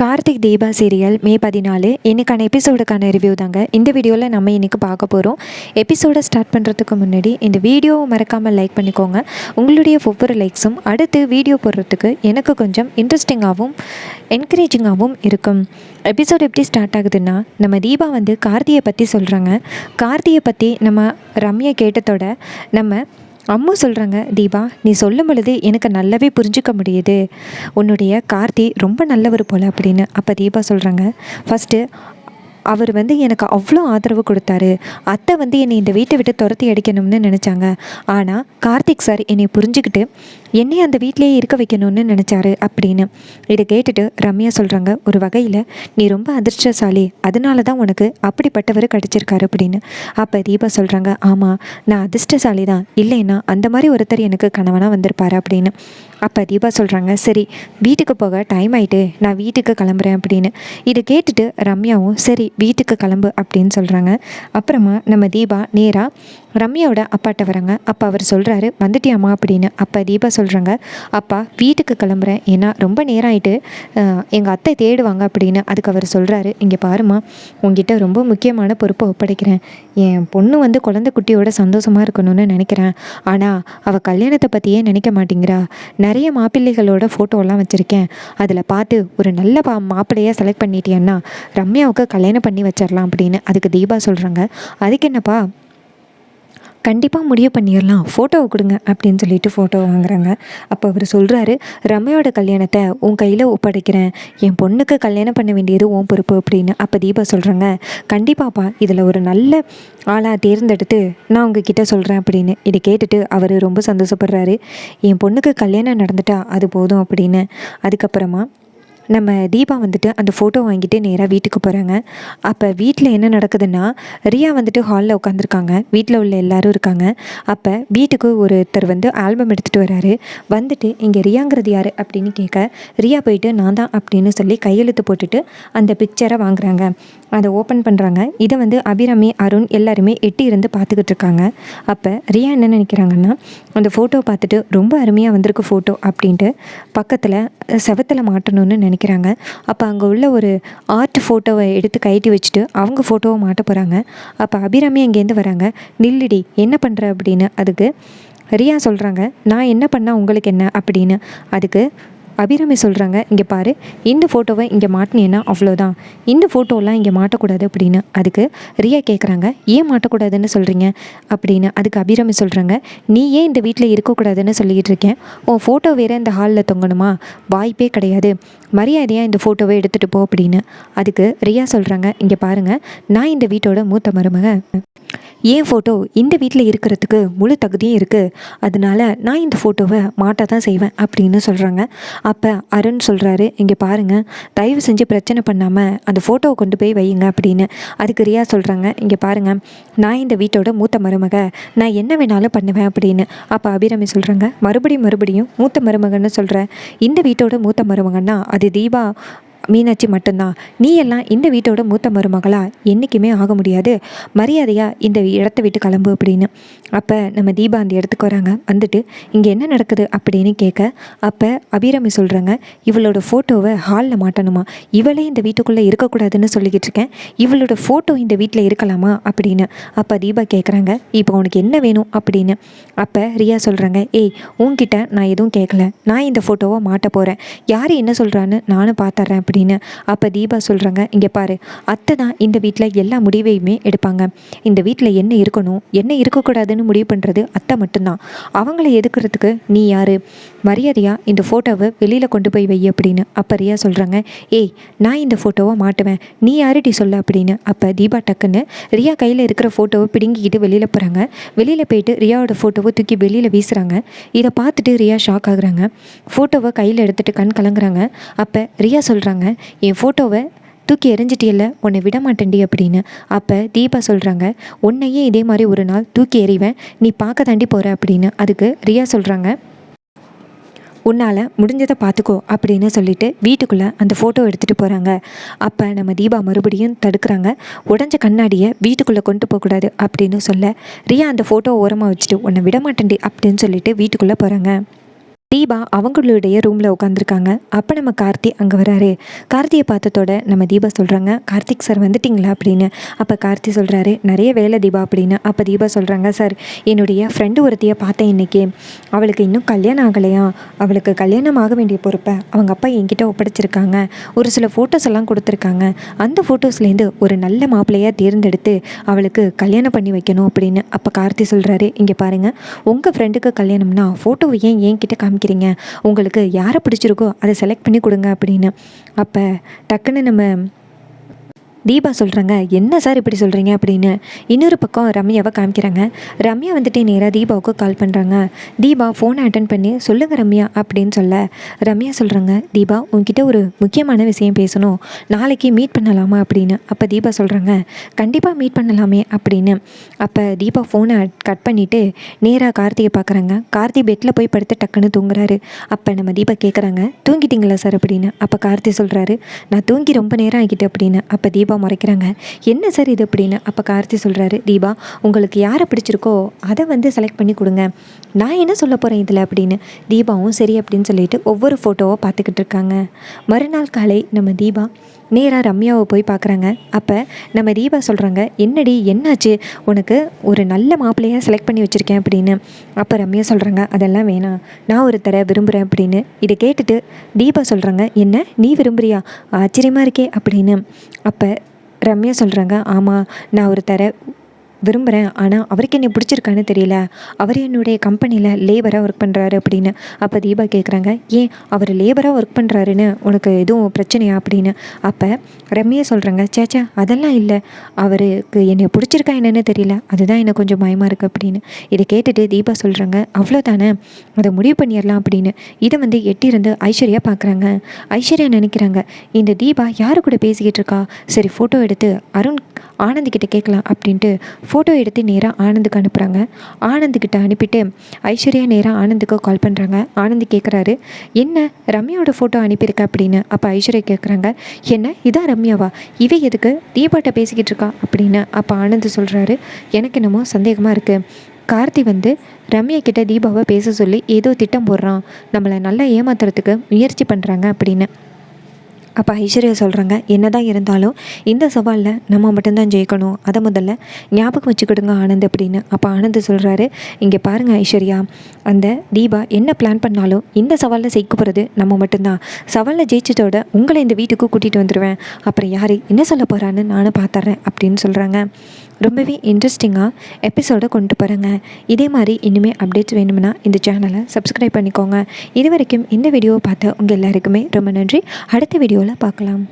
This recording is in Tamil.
கார்த்திக் தீபா சீரியல் மே பதினாலு. இன்றைக்கான எபிசோடுக்கான ரிவ்யூ தாங்க. இந்த வீடியோவில் நம்ம இன்றைக்கி பார்க்க போகிறோம் எபிசோடை ஸ்டார்ட் பண்ணுறதுக்கு முன்னாடி இந்த வீடியோவை மறக்காமல் லைக் பண்ணிக்கோங்க. உங்களுடைய ஒவ்வொரு லைக்ஸும் அடுத்து வீடியோ போடுறதுக்கு எனக்கு கொஞ்சம் இன்ட்ரெஸ்டிங்காகவும் என்கரேஜிங்காகவும் இருக்கும். எபிசோட் எப்படி ஸ்டார்ட் ஆகுதுன்னா நம்ம தீபா வந்து கார்த்தியை பற்றி சொல்கிறாங்க கார்த்தியை பற்றி நம்ம ரம்யா கேட்டதோட நம்ம அம்மா சொல்கிறாங்க தீபா நீ சொல்லும் பொழுது எனக்கு நல்லாவே புரிஞ்சுக்க முடியுது. உன்னுடைய கார்த்தி ரொம்ப நல்லவர் போல் அப்படின்னு. அப்போ தீபா சொல்கிறாங்க ஃபஸ்ட்டு அவர் வந்து எனக்கு அவ்வளோ ஆதரவு கொடுத்தாரு. அத்தை வந்து என்னை இந்த வீட்டை விட்டு துரத்தி அடிக்கணும்னு நினச்சாங்க. ஆனால் கார்த்திக் சார் என்னை புரிஞ்சுக்கிட்டு என்னை அந்த வீட்டிலேயே இருக்க வைக்கணும்னு நினச்சாரு அப்படின்னு. இதை கேட்டுட்டு ரம்யா சொல்கிறாங்க ஒரு வகையில் நீ ரொம்ப அதிர்ஷ்டசாலி அதனால தான் உனக்கு அப்படிப்பட்டவர் கிடச்சிருக்காரு அப்படின்னு. அப்போ தீபா சொல்கிறாங்க ஆமாம் நான் அதிர்ஷ்டசாலி தான் இல்லைன்னா அந்த மாதிரி ஒருத்தர் எனக்கு கணவனாக வந்திருப்பார் அப்படின்னு. அப்போ தீபா சொல்கிறாங்க சரி வீட்டுக்கு போக டைம் ஆயிட்டு நான் வீட்டுக்கு கிளம்புறேன் அப்படின்னு. இதை கேட்டுட்டு ரம்யாவும் சரி வீட்டுக்கு கிளம்பு அப்படின்னு சொல்கிறாங்க அப்புறமா நம்ம தீபா நேராக ரம்யாவோட அப்பாட்ட வராங்க. அப்போ அவர் சொல்கிறாரு வந்துட்டியாம்மா அப்படின்னு. அப்போ தீபா சொல்கிறாங்க அப்பா வீட்டுக்கு கிளம்புறேன். ஏன்னா ரொம்ப நேரம் ஆயிட்டு எங்கள் அத்தை தேடுவாங்க அப்படின்னு அதுக்கு அவர் சொல்கிறாரு இங்கே பாருமா உங்ககிட்ட ரொம்ப முக்கியமான பொறுப்பை ஒப்படைக்கிறேன். என் பொண்ணு வந்து குழந்தை குட்டியோட சந்தோஷமாக இருக்கணும்னு நினைக்கிறேன். ஆனால் அவள் கல்யாணத்தை பற்றியே நினைக்க மாட்டேங்கிறா. நிறைய மாப்பிள்ளைகளோட ஃபோட்டோலாம் வச்சுருக்கேன். அதில் பார்த்து ஒரு நல்ல பா மாப்பிள்ளையாக செலக்ட் பண்ணிட்டேன்னா ரம்யாவுக்கு கல்யாணம் பண்ணி வச்சிடலாம் அப்படின்னு அதுக்கு தீபா சொல்கிறாங்க அதுக்கு என்னப்பா கண்டிப்பாக முடிவு பண்ணிடலாம். ஃபோட்டோவை கொடுங்க அப்படின்னு சொல்லிட்டு ஃபோட்டோ வாங்குறாங்க. அப்போ அவர் சொல்கிறாரு ரம்யாவோட கல்யாணத்தை உன் கையில் ஒப்படைக்கிறேன். என் பொண்ணுக்கு கல்யாணம் பண்ண வேண்டியது உன் பொறுப்பு அப்படின்னு அப்போ தீபா சொல்கிறாங்க கண்டிப்பாப்பா இதில் ஒரு நல்ல ஆளாக தேர்ந்தெடுத்து நான் உங்ககிட்ட சொல்கிறேன் அப்படின்னு இதை கேட்டுட்டு அவர் ரொம்ப சந்தோஷப்படுறாரு. என் பொண்ணுக்கு கல்யாணம் நடந்துட்டா அது போதும் அப்படின்னு. அதுக்கப்புறமா நம்ம தீபா வந்துட்டு அந்த ஃபோட்டோ வாங்கிட்டு நேராக வீட்டுக்கு போகிறாங்க அப்போ வீட்டில் என்ன நடக்குதுன்னா ரியா வந்துட்டு ஹாலில் உட்காந்துருக்காங்க வீட்டில் உள்ள எல்லாரும் இருக்காங்க. அப்போ வீட்டுக்கு ஒருத்தர் வந்து ஆல்பம் எடுத்துகிட்டு வராரு. வந்துட்டு இங்கே ரியாங்கிறது யார்? அப்படின்னு கேட்க ரியா போயிட்டு நான் தான் அப்படின்னு சொல்லி கையெழுத்து போட்டுட்டு அந்த பிக்சரை வாங்குறாங்க. அதை ஓப்பன் பண்ணுறாங்க இதை வந்து அபிராமி அருண் எல்லாருமே எட்டி இருந்து பார்த்துக்கிட்டு இருக்காங்க. அப்போ ரியா என்ன நினைக்கிறாங்கன்னா அந்த ஃபோட்டோ பார்த்துட்டு ரொம்ப அருமையாக வந்திருக்கு ஃபோட்டோ அப்படின்ட்டு பக்கத்தில் செவத்தில் மாட்டணும்னு நினைக்கிறாங்க அப்போ அங்கே உள்ள ஒரு ஆர்ட் ஃபோட்டோவை எடுத்து கைட்டி வச்சுட்டு அவங்க ஃபோட்டோவை மாட்ட போகிறாங்க அப்போ அபிராமி அங்கேருந்து வராங்க. நில்லுடி என்ன பண்ணுற அப்படின்னு அதுக்கு ரியா சொல்கிறாங்க நான் என்ன பண்ணால் உங்களுக்கு என்ன அப்படின்னு. அதுக்கு அபிராமி சொல்கிறாங்க இங்கே பாரு இந்த ஃபோட்டோவை இங்கே மாட்டினேன்னா அவ்வளோதான் இந்த ஃபோட்டோலாம் இங்கே மாட்டக்கூடாது அப்படின்னு அதுக்கு ரியா கேட்குறாங்க ஏன் மாட்டக்கூடாதுன்னு சொல்கிறீங்க அப்படின்னு அதுக்கு அபிராமி சொல்கிறாங்க நீ ஏன் இந்த வீட்டில் இருக்கக்கூடாதுன்னு சொல்லிக்கிட்டு இருக்கேன்? உன் ஃபோட்டோ வேறு இந்த ஹாலில் தொங்கணுமா? வாய்ப்பே கிடையாது. மரியாதையாக இந்த ஃபோட்டோவை எடுத்துகிட்டு போ அப்படின்னு அதுக்கு ரியா சொல்கிறாங்க இங்கே பாருங்கள் நான் இந்த வீட்டோட மூத்த மருமக. என் ஃபோட்டோ இந்த வீட்டில் இருக்கிறதுக்கு முழு தகுதியும் இருக்குது அதனால நான் இந்த ஃபோட்டோவை மாட்ட தான் செய்வேன் அப்படின்னு சொல்கிறாங்க அப்போ அருண் சொல்கிறாரு இங்கே பாருங்கள் தயவு செஞ்சு பிரச்சனை பண்ணாமல் அந்த ஃபோட்டோவை கொண்டு போய் வையுங்க அப்படின்னு. அதுக்கு ரியா சொல்கிறாங்க இங்கே பாருங்கள் நான் இந்த வீட்டோட மூத்த மருமக நான் என்ன வேணாலும் பண்ணுவேன் அப்படின்னு. அப்போ அபிராமி சொல்கிறாங்க மறுபடியும் மறுபடியும் மூத்த மருமகன்னு சொல்கிறேன் இந்த வீட்டோட மூத்த மருமகன்னா அது தீபா மீனாட்சி மட்டும்தான். நீ எல்லாம் இந்த வீட்டோட மூத்த மருமகளா? என்றைக்குமே ஆக முடியாது. மரியாதையாக இந்த இடத்த விட்டு கிளம்பு அப்படின்னு. அப்போ நம்ம தீபா அந்த இடத்துக்கு வராங்க. வந்துட்டு இங்கே என்ன நடக்குது? அப்படின்னு கேட்க அப்போ அபிராமி சொல்கிறாங்க இவளோட ஃபோட்டோவை ஹாலில் மாட்டணுமா? இவளே இந்த வீட்டுக்குள்ளே இருக்கக்கூடாதுன்னு சொல்லிக்கிட்டு இருக்கேன். இவளோட ஃபோட்டோ இந்த வீட்டில் இருக்கலாமா? அப்படின்னு. அப்போ தீபா கேட்குறாங்க இப்போ உனக்கு என்ன வேணும்? அப்படின்னு. அப்போ ரியா சொல்கிறாங்க ஏய் உன்கிட்ட நான் எதுவும் கேட்கல நான் இந்த ஃபோட்டோவை மாட்ட போகிறேன் யார் என்ன சொல்கிறான்னு நானும் பார்த்துட்றேன் அப்படின்னு அப்போ தீபா சொல்கிறாங்க இங்கே பாரு அத்தை தான் இந்த வீட்டில் எல்லா முடிவையுமே எடுப்பாங்க. இந்த வீட்டில் என்ன இருக்கணும் என்ன இருக்கக்கூடாதுன்னு முடிவு பண்ணுறது அத்தை மட்டும்தான். அவங்கள எதுக்குறதுக்கு நீ யார்? மரியாதையாக இந்த ஃபோட்டோவை வெளியில் கொண்டு போய் வை அப்படின்னு அப்போ ரியா சொல்கிறாங்க ஏய் நான் இந்த ஃபோட்டோவை மாட்டுவேன். நீ யாருடி சொல்ல? அப்படின்னு அப்போ தீபா டக்குன்னு ரியா கையில் இருக்கிற ஃபோட்டோவை பிடுங்கிக்கிட்டு வெளியில் போகிறாங்க வெளியில் போயிட்டு ரியாவோட ஃபோட்டோவை தூக்கி வெளியில் வீசுகிறாங்க இதை பார்த்துட்டு ரியா ஷாக் ஆகுறாங்க. ஃபோட்டோவை கையில் எடுத்துகிட்டு கண் கலங்குறாங்க. அப்போ ரியா சொல்கிறாங்க என் ஃபோட்டோவை தூக்கி எறிஞ்சிட்டியல்ல உன்னை விட மாட்டேன்டி அப்படின்னு. அப்போ தீபா சொல்கிறாங்க உன்னையே இதே மாதிரி ஒரு நாள் தூக்கி எறிவேன் நீ பார்க்க தாண்டி போகிற அப்படின்னு. அதுக்கு ரியா சொல்கிறாங்க உன்னால் முடிஞ்சதை பார்த்துக்கோ அப்படின்னு சொல்லிட்டு வீட்டுக்குள்ளே அந்த ஃபோட்டோ எடுத்துகிட்டு போகிறாங்க அப்போ நம்ம தீபா மறுபடியும் தடுக்கிறாங்க உடஞ்ச கண்ணாடியை வீட்டுக்குள்ளே கொண்டு போகக்கூடாது அப்படின்னு சொல்ல ரியா அந்த ஃபோட்டோ ஓரமாக வச்சுட்டு உன்னை விட மாட்டேன்டி அப்படின்னு சொல்லிட்டு வீட்டுக்குள்ளே போகிறாங்க தீபா அவங்களுடைய ரூமில் உட்காந்துருக்காங்க அப்போ நம்ம கார்த்தி அங்கே வராரு. கார்த்தியை பார்த்ததோட நம்ம தீபா சொல்கிறாங்க கார்த்திக் சார் வந்துட்டிங்களா? அப்படின்னு. அப்போ கார்த்தி சொல்கிறாரு நிறைய வேலை தீபா அப்படின்னு. அப்போ தீபா சொல்கிறாங்க சார் என்னுடைய ஃப்ரெண்டு ஒருத்தியை பார்த்தேன் இன்றைக்கி அவளுக்கு இன்னும் கல்யாணம் ஆகலையா? அவளுக்கு கல்யாணம் ஆக வேண்டிய பொறுப்பை அவங்க அப்பா என்கிட்ட ஒப்படைச்சிருக்காங்க. ஒரு சில ஃபோட்டோஸ் எல்லாம் கொடுத்துருக்காங்க. அந்த ஃபோட்டோஸ்லேருந்து ஒரு நல்ல மாப்பிள்ளையாக தேர்ந்தெடுத்து அவளுக்கு கல்யாணம் பண்ணி வைக்கணும் அப்படின்னு. அப்போ கார்த்தி சொல்கிறாரு இங்கே பாருங்கள் உங்கள் ஃப்ரெண்டுக்கு கல்யாணம்னா ஃபோட்டோவை ஏன் என்கிட்ட நினைக்கிறீங்க? உங்களுக்கு யாரை பிடிச்சிருக்கோ அதை செலக்ட் பண்ணி கொடுங்க அப்படின்னு. அப்போ டக்குன்னு நம்ம தீபா சொல்கிறாங்க என்ன சார் இப்படி சொல்கிறீங்க அப்படின்னு. இன்னொரு பக்கம் ரம்யாவை காமிக்கிறாங்க. ரம்யா வந்துட்டு நேராக தீபாவுக்கு கால் பண்ணுறாங்க தீபா ஃபோனை அட்டன் பண்ணி. சொல்லுங்கள் ரம்யா அப்படின்னு சொல்ல. ரம்யா சொல்கிறாங்க தீபா உங்ககிட்ட ஒரு முக்கியமான விஷயம் பேசணும். நாளைக்கு மீட் பண்ணலாமா? அப்படின்னு. அப்போ தீபா சொல்கிறாங்க கண்டிப்பாக மீட் பண்ணலாமே அப்படின்னு. அப்போ தீபா ஃபோனை கட் பண்ணிவிட்டு நேராக கார்த்தியை பார்க்குறாங்க கார்த்தி பெட்டில் போய் படுத்து டக்குன்னு தூங்குறாரு. அப்போ நம்ம தீபா கேட்குறாங்க தூங்கிட்டீங்களா சார்? அப்படின்னு. அப்போ கார்த்தி சொல்கிறாரு நான் தூங்கி ரொம்ப நேரம் ஆகிட்டு அப்படின்னு. அப்போ தீபா முறைக்கிறாங்க. என்ன சார் இது அப்படின்னு அப்போ கார்த்தி சொல்கிறாரு தீபா உங்களுக்கு யாரை பிடிச்சிருக்கோ அதை வந்து செலக்ட் பண்ணி கொடுங்க. நான் என்ன சொல்ல போகிறேன் இதில்? அப்படின்னு தீபாவும் சரி அப்படின்னு சொல்லிட்டு ஒவ்வொரு ஃபோட்டோவை பார்த்துக்கிட்டு இருக்காங்க. மறுநாள் காலை நம்ம தீபா நேராக ரம்யாவை போய் பார்க்குறாங்க அப்போ நம்ம தீபா சொல்கிறாங்க என்னடி என்னாச்சு? உனக்கு ஒரு நல்ல மாப்பிள்ளையாக செலக்ட் பண்ணி வச்சுருக்கேன் அப்படின்னு. அப்போ ரம்யா சொல்கிறாங்க அதெல்லாம் வேணாம். நான் ஒருத்தரை விரும்புகிறேன் அப்படின்னு. இதை கேட்டுட்டு தீபா சொல்கிறாங்க என்ன? நீ விரும்புறியா? ஆச்சரியமாக இருக்கே அப்படின்னு. அப்போ ரம்யா சொல்கிறாங்க ஆமாம் நான் ஒருத்தரை விரும்புகிறேன் ஆனால் அவருக்கு என்னை பிடிச்சிருக்கான்னு தெரியல. அவர் என்னுடைய கம்பெனியில் லேபராக ஒர்க் பண்ணுறாரு அப்படின்னு. அப்போ தீபா கேட்குறாங்க ஏன் அவர் லேபராக ஒர்க் பண்ணுறாருன்னு உனக்கு எதுவும் பிரச்சனையா? அப்படின்னு. அப்போ ரம்யா சொல்கிறாங்க சேச்சா அதெல்லாம் இல்லை. அவருக்கு என்னை பிடிச்சிருக்கா என்னென்னு தெரியல. அதுதான் எனக்கு கொஞ்சம் பயமாக இருக்குது அப்படின்னு. இதை கேட்டுட்டு தீபா சொல்கிறாங்க அவ்வளோதானே அதை முடிவு பண்ணிடலாம் அப்படின்னு. இதை வந்து எட்டிருந்து ஐஸ்வர்யா பார்க்குறாங்க ஐஸ்வர்யா நினைக்கிறாங்க இந்த தீபா யார் கூட பேசிக்கிட்டு இருக்கா? சரி ஃபோட்டோ எடுத்து அருண் ஆனந்த்கிட்ட கேட்கலாம் அப்படின்ட்டு ஃபோட்டோ எடுத்து நேராக ஆனந்துக்கு அனுப்புகிறாங்க ஆனந்துக்கிட்ட அனுப்பிட்டு ஐஸ்வர்யா நேராக ஆனந்துக்கு கால் பண்ணுறாங்க ஆனந்த் கேட்குறாரு என்ன ரம்யாவோட ஃபோட்டோ அனுப்பியிருக்க? அப்படின்னு. அப்போ ஐஸ்வர்யா கேட்குறாங்க என்ன இதான் ரம்யாவா? இவ எதுக்கு? தீபாட்ட பேசிக்கிட்டு இருக்கா? அப்படின்னு. அப்போ ஆனந்த் சொல்கிறாரு எனக்கு என்னமோ சந்தேகமாக இருக்குது கார்த்தி வந்து ரம்யா கிட்ட தீபாவை பேச சொல்லி ஏதோ திட்டம் போடுறான். நம்மளை நல்லா ஏமாத்துறதுக்கு முயற்சி பண்ணுறாங்க அப்படின்னு. அப்போ ஐஸ்வர்யா சொல்கிறாங்க என்ன தான் இருந்தாலும் இந்த சவாலில் நம்ம மட்டும்தான் ஜெயிக்கணும். அதை முதல்ல ஞாபகம் வச்சுக்கிடுங்க ஆனந்த் அப்படின்னு. அப்போ ஆனந்த் சொல்கிறாரு இங்கே பாருங்கள் ஐஸ்வர்யா அந்த தீபா என்ன பிளான் பண்ணாலும் இந்த சவாலில் ஜெயிக்க போகிறது நம்ம மட்டும்தான். சவாலில் ஜெயிச்சதோட உங்களை இந்த வீட்டுக்கு கூட்டிகிட்டு வந்துடுவேன் அப்புறம் யார் என்ன சொல்ல போகிறான்னு நானும் பார்த்துட்றேன் அப்படின்னு சொல்கிறாங்க ரொம்பவே இன்ட்ரெஸ்டிங்காக எபிசோடை கொண்டு போகிறேங்க இதே மாதிரி இனிமேல் அப்டேட்ஸ் வேணும்னா இந்த சேனலை சப்ஸ்கிரைப் பண்ணிக்கோங்க. இது வரைக்கும் இந்த வீடியோவை பார்த்த உங்கள் எல்லாருக்குமே ரொம்ப நன்றி. அடுத்த வீடியோவில் பார்க்கலாம்.